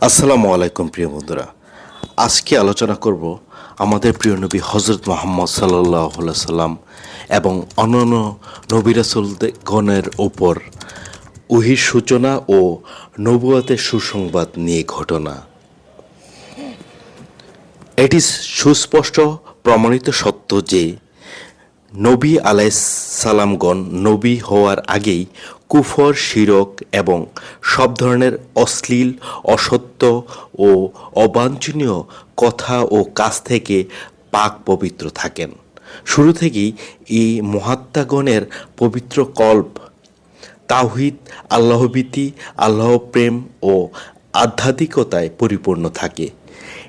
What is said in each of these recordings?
আসসালামু আলাইকুম, প্রিয় বন্ধুরা। আজকে আলোচনা করব আমাদের প্রিয় নবী হজরত মোহাম্মদ সাল্লাহ সাল্লাম এবং অন্যান্য নবী রাসুলগণের ওপর উহির সূচনা ও নবুয়াতের সুসংবাদ নিয়ে ঘটনা। এটি সুস্পষ্ট, প্রমাণিত সত্য যে নবী আলাইসালামগণ নবী হওয়ার আগেই কুফর, শিরক এবং সব ধরনের অশ্লীল, অসত্য ও অবাঞ্ছনীয় কথা ও কাজ থেকে পাক পবিত্র থাকেন। শুরু থেকেই এই মহাত্মাগণের পবিত্র কল্প, তাওহিদ, আল্লাহভীতি আল্লাহ প্রেম ও আধ্যাত্মিকতায় পরিপূর্ণ থাকে।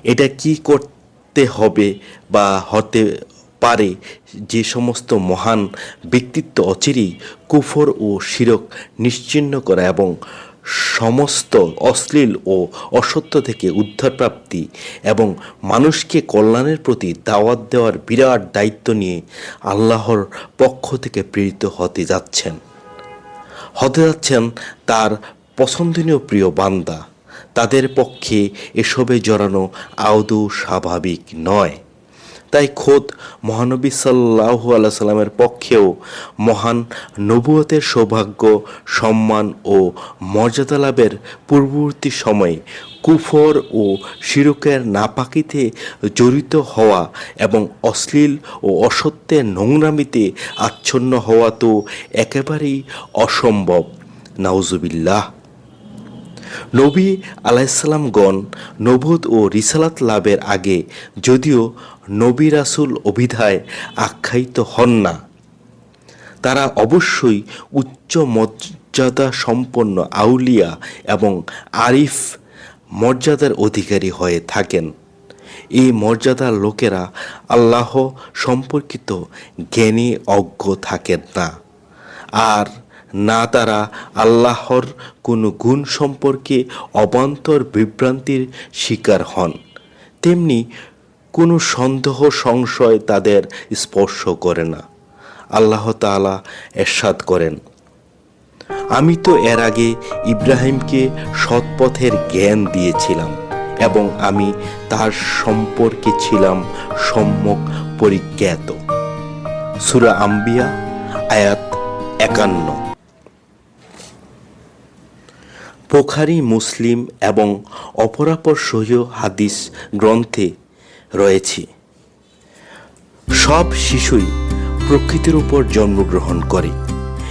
এটা কি করতে হবে বা হতে পারে যে সমস্ত মহান ব্যক্তিত্ব অচিরেই কুফর ও শিরক নিশ্চিহ্ন করা এবং সমস্ত অশ্লীল ও অসত্য থেকে উদ্ধার প্রাপ্তি এবং মানুষকে কল্যাণের প্রতি দাওয়াত দেওয়ার বিরাট দায়িত্ব নিয়ে আল্লাহর পক্ষ থেকে প্রেরিত হতে যাচ্ছেন। হতে যাচ্ছেন তার পছন্দনীয় প্রিয় বান্দা। তাদের পক্ষে এসবে জড়ানো আদৌ স্বাভাবিক নয়। তাই খোদ মহানবী সাল্লাহু আল্লাহ সাল্লামের পক্ষেও মহান নবুয়তের সৌভাগ্য, সম্মান ও মর্যাদা লাভের পূর্ববর্তী সময়ে কুফর ও শিরকের নাপাকিতে জড়িত হওয়া এবং অশ্লীল ও অসত্যের নোংরামিতে আচ্ছন্ন হওয়া তো একেবারেই অসম্ভব। নাউজুবিল্লাহ। নবী আলাইসাল্লামগণ নবুদ ও রিসালাত লাভের আগে যদিও নবী রাসুল অভিধায় আখ্যায়িত হন না। তারা অবশ্যই উচ্চ মর্যাদা সম্পন্ন আউলিয়া এবং আরিফ মর্যাদার অধিকারী হয়ে থাকেন। এই মর্যাদার লোকেরা আল্লাহ সম্পর্কিত জ্ঞানী অজ্ঞ থাকেন না। আর না তারা আল্লাহর কোনো গুণ সম্পর্কে অবান্তর বিভ্রান্তির শিকার হন। তেমনি কোনো সন্দেহ, সংশয় তাদের স্পর্শ করে না। আল্লাহ তাআলা এরশাদ করেন, আমি তো এর আগে ইব্রাহিমকে সৎপথের জ্ঞান দিয়েছিলাম এবং আমি তার সম্পর্কে ছিলাম সম্যক পরিজ্ঞাত। সুরা আম্বিয়া, আয়াত একান্ন। পোখারি মুসলিম এবং অপরাপর সহিহ হাদিস গ্রন্থে রয়েছে। সব শিশুই প্রকৃতির উপর জন্মগ্রহণ করে।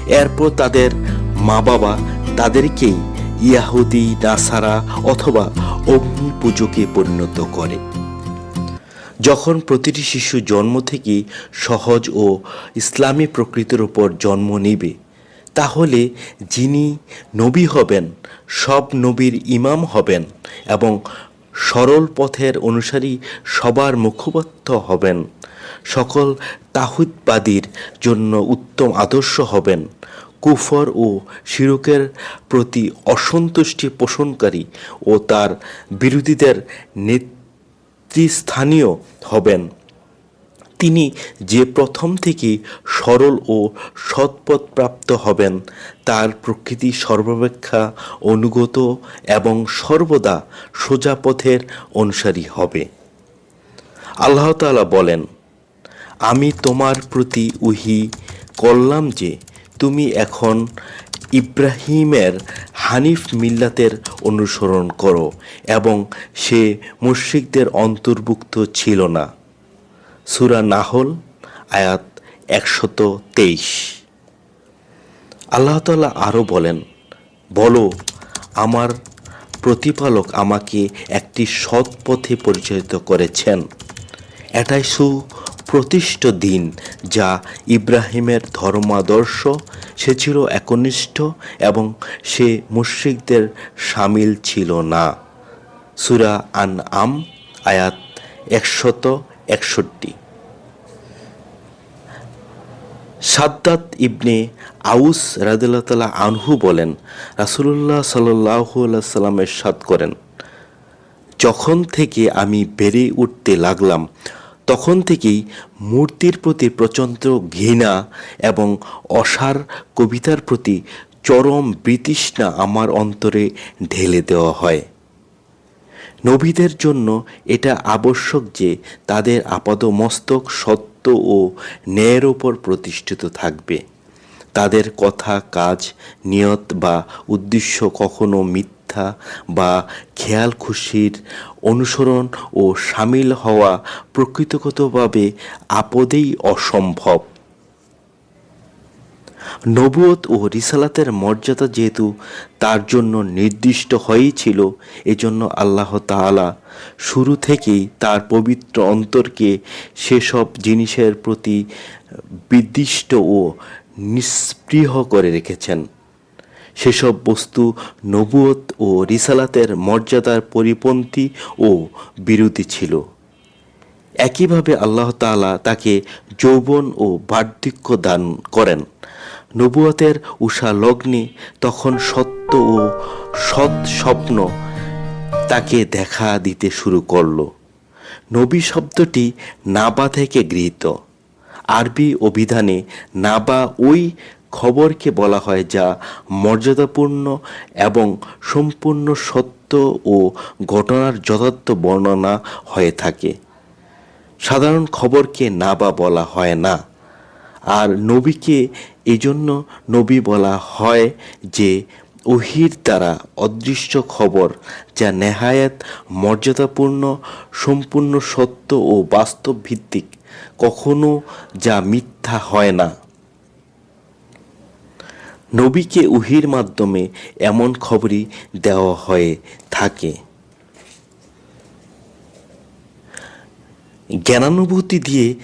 এরপর তাদের মা বাবা তাদেরকেই ইয়াহুদি, নাসারা অথবা অগ্নি পুজোকে পরিণত করে। যখন প্রতিটি শিশু জন্ম থেকে সহজ ও ইসলামী প্রকৃতির উপর জন্ম নেবে, তাহলে যিনি নবী হবেন, সব নবীর ইমাম হবেন এবং সরল পথের অনুসারী সবার মুখপাত্র হবেন। সকল তাহুদবাদীর জন্য উত্তম আদর্শ হবেন। কুফর ও শিরকের প্রতি অসন্তুষ্টি পোষণকারী ও তার বিরোধীদের নেতৃস্থানীয় হবেন। তিনি যে প্রথম থেকে সরল ও সৎপথ প্রাপ্ত হবেন, তার প্রকৃতি সর্বাপেক্ষা অনুগত এবং সর্বদা সোজা পথের অনুসারী হবে। আল্লাহ তাআলা বলেন, আমি তোমার প্রতি উহি করলাম যে তুমি এখন ইব্রাহিমের হানিফ মিল্লাতের অনুসরণ করো এবং সে মুশ্রিকদের অন্তর্ভুক্ত ছিল না। সুরা নাহল, আয়াত একশত তেইশ। আল্লাহ তালা আরও বলেন, বলো, আমার প্রতিপালক আমাকে একটি সৎ পথে পরিচালিত করেছেন। এটাই সুপ্রতিষ্ঠ দিন যা ইব্রাহিমের ধর্মাদর্শ, সে ছিল একনিষ্ঠ এবং সে মুশ্রিকদের সামিল ছিল না। সুরা আন আম আয়াত একশত একষট্টি। সাদ্দাত ইবনে আউস রাদিল্লাহ আনহু বলেন রাসুল্লাহ সাল্লাহু সাল্লামের সাদ করেন, যখন থেকে আমি বেড়ে উঠতে লাগলাম, তখন থেকেই মূর্তির প্রতি প্রচণ্ড ঘৃণা এবং অসার কবিতার প্রতি চরম বিতৃষ্ণা আমার অন্তরে ঢেলে দেওয়া হয়। নবীদের জন্য এটা আবশ্যক যে তাদের আপাদমস্তক সত্য ও ন্যায়ের ওপর প্রতিষ্ঠিত থাকবে। তাদের কথা, কাজ, নিয়ত বা উদ্দেশ্য কখনো মিথ্যা বা খেয়াল খুশির অনুসরণ ও সামিল হওয়া প্রকৃতগতভাবে আপদেই অসম্ভব। নবুয়ত ও রিসালাতের মর্যাদা যেহেতু তার জন্য নির্দিষ্ট হয়েই ছিল, এজন্য আল্লাহ তাআলা শুরু থেকেই তার পবিত্র অন্তরকে সেসব জিনিসের প্রতি বিদিষ্ট ও নিস্পৃহ করে রেখেছেন। সেসব বস্তু নবুয়ত ও রিসালাতের মর্যাদার পরিপন্থী ও বিরোধী ছিল। একইভাবে আল্লাহ তাআলা তাকে যৌবন ও বার্ধক্য দান করেন। নবুয়তের উষা লগ্নে তখন সত্য ও সৎ স্বপ্ন তাকে দেখা দিতে শুরু করল। নবী শব্দটি নাবা থেকে গৃহীত। আরবি অভিধানে নাবা ওই খবরকে বলা হয় যা মর্যাদাপূর্ণ এবং সম্পূর্ণ সত্য ও ঘটনার যথার্থ বর্ণনা হয়ে থাকে। সাধারণ খবরকে নাবা বলা হয় না। আর নবীকে এই জন্য নবী বলা হয় যে ওহির দ্বারা অদৃশ্য খবর যা নেহায়াত মর্যাদাপূর্ণ, সম্পূর্ণ সত্য ও বাস্তব ভিত্তিক, কখনো যা মিথ্যা হয় না। নবীকে উহির মাধ্যমে এমন খবরই দেওয়া হয়ে থাকে। জ্ঞানানুভূতি দিয়ে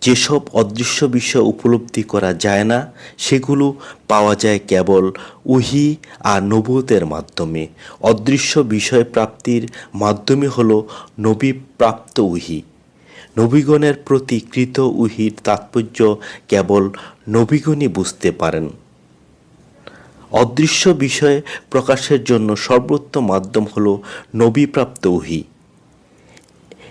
যেসব অদৃশ্য বিষয় উপলব্ধি করা যায় না, সেগুলো পাওয়া যায় কেবল উহি আর নবুতের মাধ্যমে। অদৃশ্য বিষয় প্রাপ্তির মাধ্যমে হলো নবী প্রাপ্ত উহি। নবীগণের প্রতি কৃত উহির তাৎপর্য কেবল নবীগণই বুঝতে পারেন। অদৃশ্য বিষয় প্রকাশের জন্য সর্বোত্তম মাধ্যম হলো নবীপ্রাপ্ত উহি।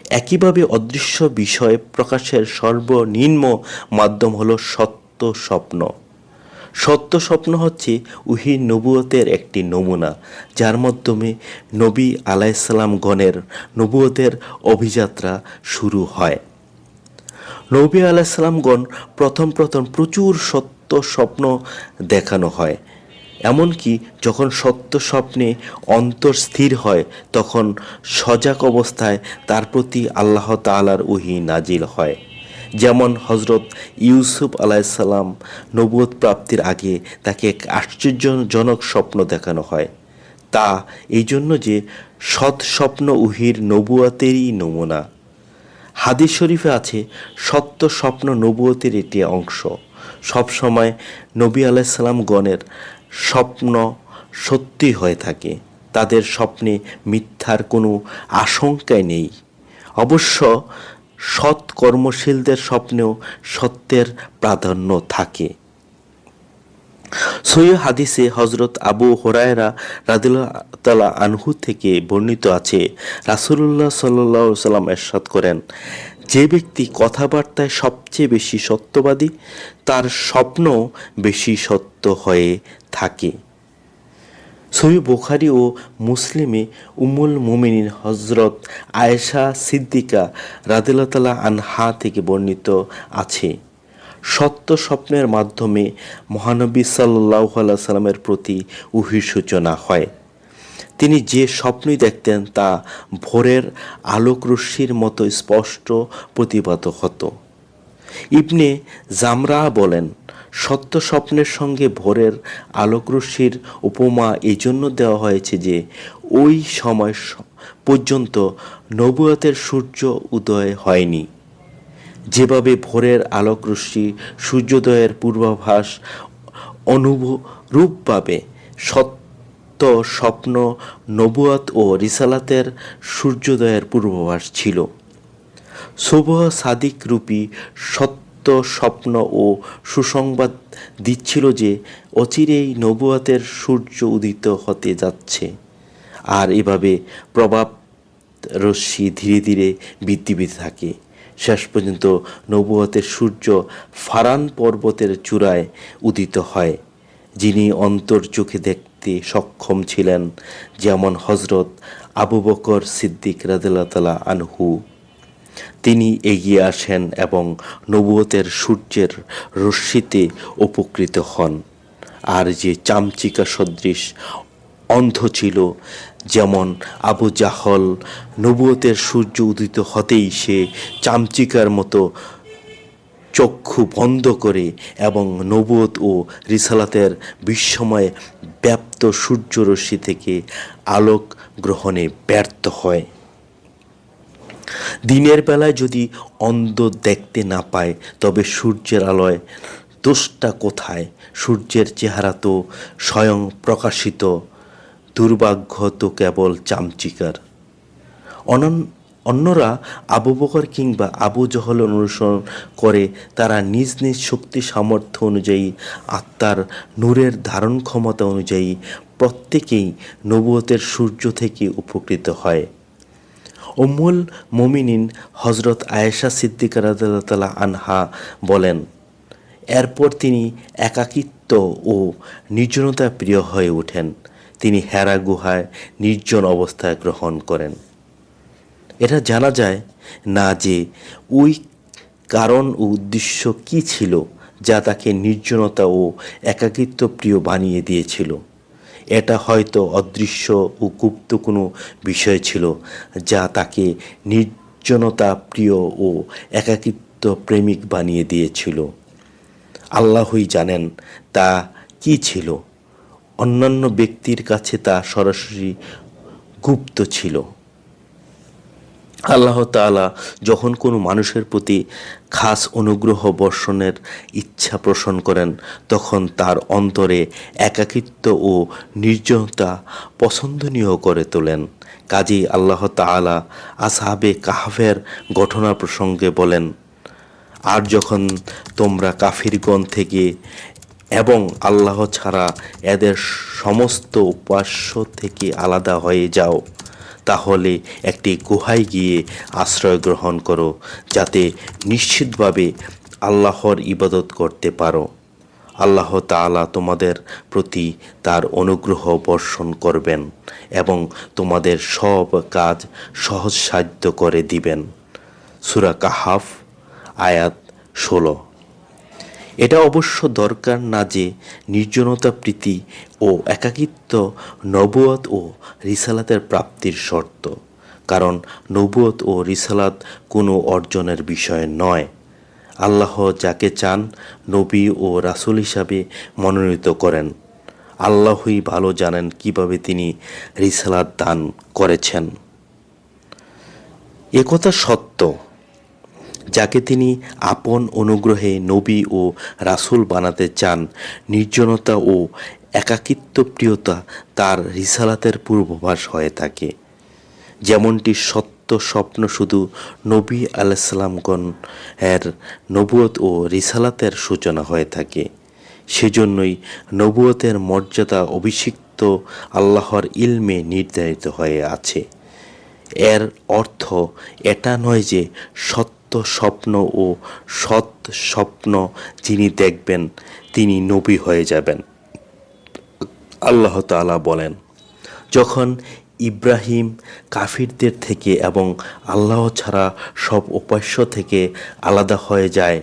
একইভাবে অদৃশ্য বিষয় প্রকাশের সর্বনিম্ন মাধ্যম হলো সত্য স্বপ্ন। সত্য স্বপ্ন হচ্ছে উহি নবুয়তের একটি নমুনা, যার মাধ্যমে নবী আলাইসাল্লাম গণের নবুয়তের অভিযাত্রা শুরু হয়। নবী আলাইসাল্লামগণ প্রথম প্রথম প্রচুর সত্য স্বপ্ন দেখানো হয়। এমনকি যখন সত্য স্বপ্নে অন্তর স্থির হয়, তখন সজাগ অবস্থায় তার প্রতি আল্লাহ তাআলার ওহি নাজিল হয়। যেমন হজরত ইউসুফ আলাইসাল্লাম নবুয়ত প্রাপ্তির আগে তাকে এক আশ্চর্যজনক স্বপ্ন দেখানো হয়। তা এই জন্য যে সৎ স্বপ্ন উহির নবুয়াতেরই নমুনা। হাদিস শরীফে আছে, সত্য স্বপ্ন নবুয়তের একটি অংশ। সবসময় নবী আলাইসাল্লাম গণের স্বপ্ন সত্যি হয়ে থাকে। তাদের স্বপ্নে মিথ্যার কোনো আশঙ্কাই নেই। অবশ্য সৎ কর্মশীলদের স্বপ্নেও সত্যের প্রাধান্য থাকে। সৈয় হাদিসে হজরত আবু হোরায়রা রাদিল্লা আনহু থেকে বর্ণিত আছে রাসুল্লাহ সাল্লাহ সাল্লাম এরশাদ করেন যে ব্যক্তি কথাবার্তায় সবচেয়ে বেশি সত্যবাদী, তার স্বপ্ন বেশি সত্য হয়ে থাকে। সহি বোখারি ও মুসলিমে উমুল মুমিনিন হজরত আয়েশা সিদ্দিকা রাদিল্লা আনহা থেকে বর্ণিত আছে। সত্য স্বপ্নের মাধ্যমে মহানবী সাল্লাহ সাল্লামের প্রতি উহির সূচনা হয়। তিনি যে স্বপ্নই দেখতেন তা ভোরের আলোক রশ্মির মতো স্পষ্ট প্রতিভাত হতো। ইবনে জামরা বলেন, সত্য স্বপ্নের সঙ্গে ভোরের আলোকরশ্মির উপমা এই জন্য দেওয়া হয়েছে যে, ওই সময় পর্যন্ত নবুয়তের সূর্য উদয় হয়নি। যেভাবে ভোরের আলোকরশ্মি সূর্যোদয়ের পূর্বাভাস অনুরূপভাবে সত্য স্বপ্ন নবুয়াত ও রিসালাতের সূর্যোদয়ের পূর্বাভাস ছিল। শুভ সাদিক রূপী সত্য স্বপ্ন ও সুসংবাদ দিচ্ছিল যে অচিরেই নবুয়াতের সূর্য উদিত হতে যাচ্ছে। আর এভাবে প্রভাব রশ্মি ধীরে ধীরে বৃদ্ধি পেতে থাকে। শেষ পর্যন্ত নবুয়তের সূর্য ফারান পর্বতের চূড়ায় উদিত হয়। যিনি অন্তর চোখে দেখতে সক্ষম ছিলেন, যেমন হজরত আবু বকর সিদ্দিক রাদিল্লা আনহু। তিনি এগিয়ে আসেন এবং নবুয়তের সূর্যের রশ্মিতে উপকৃত হন। আর যে চামচিকা সদৃশ অন্ধ ছিল, যেমন আবু জাহল, নবুয়তের সূর্য উদিত হতেই সে চামচিকার মতো চক্ষু বন্ধ করে এবং নবুয়ত ও রিসালাতের বিস্ময়ে ব্যাপ্ত সূর্যরশ্মি থেকে আলোক গ্রহণে ব্যর্থ হয়। দিনের বেলায় যদি অন্ধ দেখতে না পায়, তবে সূর্যের আলোয় দোষটা কোথায়? সূর্যের চেহারা তো স্বয়ং প্রকাশিত, দুর্ভাগ্য তো কেবল চামচিকার। অনন অন্যরা আবু বকর কিংবা আবু জহল অনুসরণ করে তারা নিজ নিজ শক্তি সামর্থ্য অনুযায়ী আত্মার নূরের ধারণ ক্ষমতা অনুযায়ী প্রত্যেকেই নবুয়তের সূর্য থেকে উপকৃত হয়। উম্মুল মুমিনিন হজরত আয়েশা সিদ্দিকা রাদিয়াল্লাহু আনহা বলেন, এরপর তিনি একাকিত্ব ও নির্জনতা প্রিয় হয়ে ওঠেন। তিনি হেরা গুহায় নির্জন অবস্থায় গ্রহণ করেন। এটা জানা যায় না যে ওই কারণ ও উদ্দেশ্য কি ছিল যা তাকে নির্জনতা ও একাকিত্ব প্রিয় বানিয়ে দিয়েছিল। এটা হয়তো অদৃশ্য ও গুপ্ত কোনো বিষয় ছিল যা তাকে নির্জনতা প্রিয় ও একাকিত্ব প্রেমিক বানিয়ে দিয়েছিল। আল্লাহই জানেন তা কি ছিল। অন্যান্য ব্যক্তির কাছে তা সরাসরি গুপ্ত ছিল। আল্লাহ তাআলা যখন কোনো মানুষের প্রতি খাস অনুগ্রহ বর্ষণের ইচ্ছা পোষণ করেন, তখন তার অন্তরে একাকিত্ব ও নির্জনতা পছন্দনীয় করে তোলেন। কাজী আল্লাহ তাআলা আসহাবে কাহফের ঘটনা প্রসঙ্গে বলেন, আর যখন তোমরা কাফিরগণ থেকে এবং আল্লাহ ছাড়া এদের সমস্ত উপাস্য থেকে আলাদা হয়ে যাও তাহলে একটি গুহায় গিয়ে আশ্রয় গ্রহণ করো, যাতে নিশ্চিতভাবে আল্লাহর ইবাদত করতে পারো। আল্লাহ তাআলা তোমাদের প্রতি তার অনুগ্রহ বর্ষণ করবেন এবং তোমাদের সব কাজ সহজসাধ্য করে দিবেন। সুরা কাহাফ, আয়াত ষোলো। এটা অবশ্য দরকার না যে নির্জনতা, প্রীতি ও একাকিত্ব নবুয়ত ও রিসালাতের প্রাপ্তির শর্ত। কারণ নবুয়ত ও রিসালাত কোনো অর্জনের বিষয় নয়। আল্লাহ যাকে চান নবী ও রাসূল হিসাবে মনোনীত করেন। আল্লাহই ভালো জানেন কীভাবে তিনি রিসালাত দান করেছেন। একথা সত্য। যাকে তিনি আপন অনুগ্রহে নবী ও রাসূল বানাতে চান, নির্জনতা ও একাকিত্ব প্রিয়তা তার রিসালাতের পূর্বভাস হয়ে থাকে। যেমনটি সত্য স্বপ্ন শুধু নবী আলাইসাল্লামগণ এর নবুয়ত ও রিসালাতের সূচনা হয়ে থাকে। সেজন্যই নবুয়তের মর্যাদা অভিষিক্ত আল্লাহর ইলমে নির্ধারিত হয়ে আছে। এর অর্থ এটা নয় যে সত্য স্বপ্ন ও সৎ স্বপ্ন যিনি দেখবেন, তিনি নবী হয়ে যাবেন। আল্লাহ তাআলা বলেন, যখন ইব্রাহিম কাফিরদের থেকে এবং আল্লাহ ছাড়া সব উপাস্য থেকে আলাদা হয়ে যায়,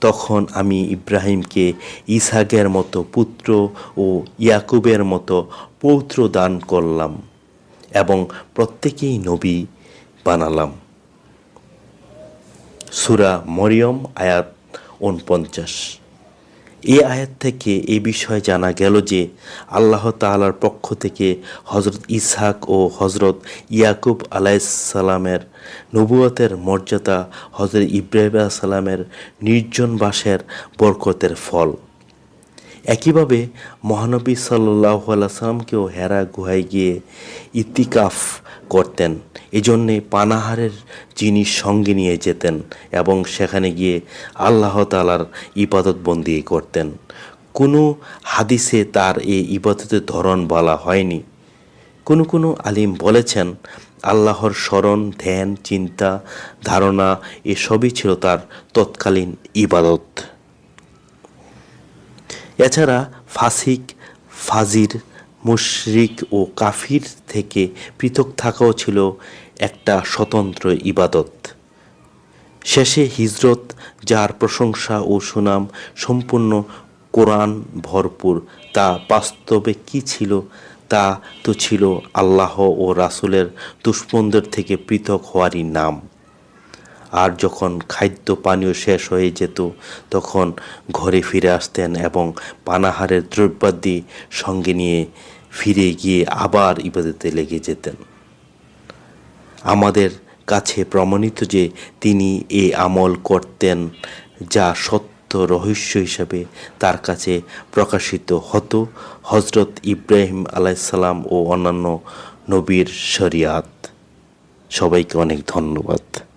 তখন আমি ইব্রাহিমকে ইসাকের মতো পুত্র ও ইয়াকুবের মতো পৌত্র দান করলাম এবং প্রত্যেকেই নবী বানালাম। সুরা মরিয়ম, আয়াত উনপঞ্চাশ এ আয়াত থেকে এ বিষয়ে জানা গেল যে আল্লাহ তাআলার পক্ষ থেকে হজরত ইসহাক ও হজরত ইয়াকুব আলাইসালামের নবুয়তের মর্যাদা হজরত ইব্রাহিম সালামের নির্জন বাসের বরকতের ফল। একইভাবে মহানবী সাল্লাহ সাল্লামকেও হেরা গুহায় গিয়ে ইতিকাফ করতেন। এজন্যে পানাহারের জিনিস সঙ্গে নিয়ে যেতেন এবং সেখানে গিয়ে আল্লাহ তালার ইবাদত বন্দি করতেন। কোনো হাদিসে তার এই ইবাদতের ধরন বলা হয়নি। কোনো কোনো আলিম বলেছেন, আল্লাহর স্মরণ, ধ্যান, চিন্তা, ধারণা, এসবই ছিল তার তৎকালীন ইবাদত। এছাড়া ফাসিক, ফাজির, মুশরিক ও কাফির থেকে পৃথক থাকাও ছিল একটা স্বতন্ত্র ইবাদত। শেষে হিজরত, যার প্রশংসা ও সুনাম সম্পূর্ণ কোরআন ভরপুর, তা বাস্তবে কি ছিল? তা তো ছিল আল্লাহ ও রাসূলের দুশ্মনদের থেকে পৃথক হওয়ারই নাম। আর যখন খাদ্য পানীয় শেষ হয়ে যেত, তখন ঘরে ফিরে আসতেন এবং পানাহারের দ্রব্যাদি সঙ্গে নিয়ে ফিরে গিয়ে আবার ইবাদতে লেগে যেতেন। আমাদের কাছে প্রমাণিত যে তিনি এ আমল করতেন যা সত্য রহস্য হিসাবে তার কাছে প্রকাশিত হতো হজরত ইব্রাহিম আলাইসাল্লাম ও অন্যান্য নবীর শরিয়াত। সবাইকে অনেক ধন্যবাদ।